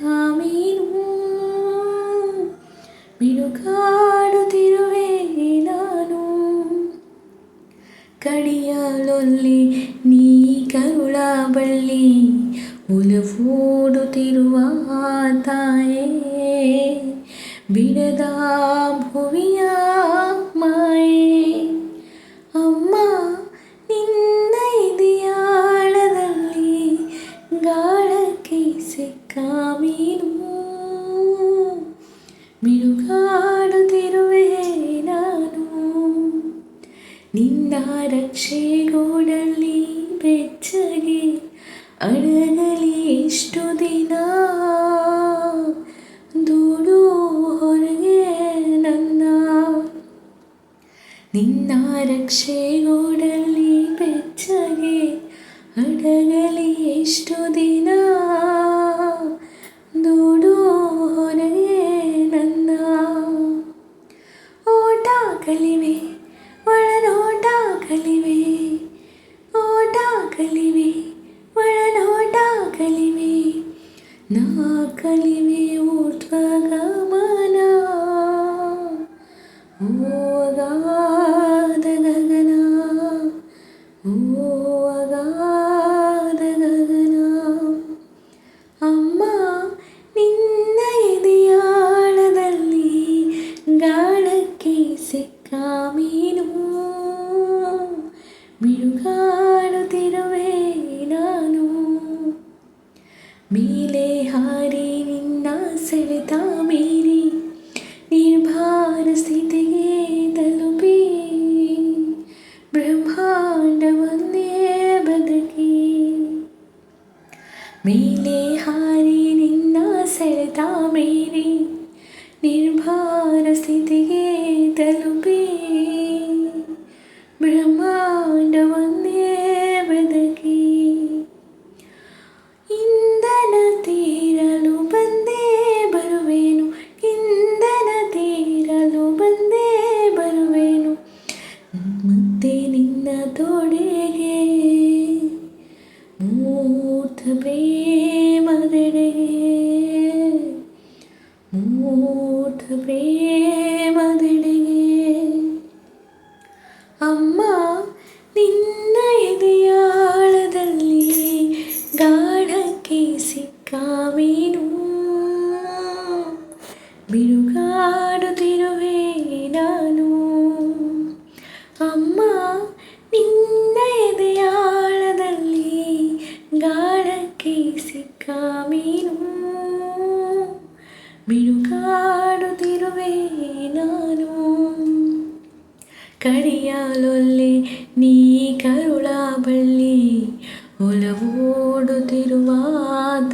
ಬಿಡುಗಾಮೀನು ಬಿಡುಗಾಡುತ್ತಿರುವೆ ನಾನು ಕಡಿಯಲೊಲ್ಲಿ ನೀ ಕರುಳ ಬಳ್ಳಿ ಒಲವೋಡುತ್ತಿರುವ ತಾಯೇ ಬಿಡದ ಭುವಿಯ ಮಿರುಗಾಡುತ್ತಿರುವೆ ನಾನು ನಿನ್ನ ರಕ್ಷೆಗೂಡಲ್ಲಿ ಬೆಚ್ಚಗೆ ಅಡಗಲಿ ಇಷ್ಟು ದಿನ ದೂಡು ಹೊರಗೆ ನನ್ನ ನಿನ್ನ ರಕ್ಷೆಗೂಡಲ್ಲಿ ಬೆಚ್ಚಗೆ ಅಡಗಲಿ ಎಷ್ಟು ದಿನ ഓടാകലിവേ വളരോടാകലിവേ ഓടാകലിവേ വളരോടാകലിവേ നാകലിവേ ഊർധ്വഗമന ഓ മേലെ ഹാരി നിന്ന സവിതാ മേരി ನಿರ್ಭಾರ ಸ್ಥಿತಿಗೆ ತಲುಪಿ ಬ್ರಹ್ಮಾಂಡವನ್ನೇ ಬದುಕಿ ಮೇಲೆ ಹಾರಿ ನಿನ್ನ ಸೆಳೆತ ಮೇರಿ ನಿರ್ಭಾರ ಸ್ಥಿತಿ ನಿನ್ನದೊಡೆಗೆ ಮೂರ್ತ ಪ್ರೇಮದೆಡೆಗೆ മൂർത്ത പ്രേമതിടകേ അമ്മ ನಿನ್ನ ಎದೆಯಾಳದಲ್ಲಿ ಗಾಢಕ್ಕೆ ಸಿಕ್ಕಾವೇನು ಬಿರುಗಾಡು കണിയാലൊല്ലി നീ കരുളാപള്ളി ഒലവോടുതിരുവ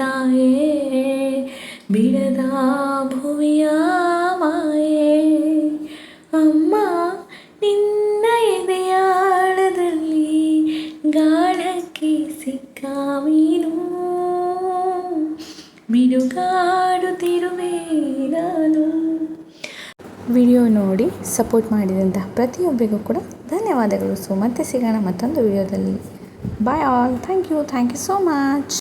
തായേ വിടതാ ഭുവിയാമായേ അമ്മ ನಿನ್ನ ಎದೆಯಾಳದಲ್ಲಿ ಗಾಢಕ್ಕೆ ಸಿಕ್ಕಾಮೀನು ಬಿಡುಗಾ ವಿಡಿಯೋ ನೋಡಿ ಸಪೋರ್ಟ್ ಮಾಡಿದಂತಹ ಪ್ರತಿಯೊಬ್ಬರಿಗೂ ಕೂಡ ಧನ್ಯವಾದಗಳು ಸೊ ಮತ್ತೆ ಸಿಗೋಣ ಮತ್ತೊಂದು ವಿಡಿಯೋದಲ್ಲಿ bye all thank you thank you so much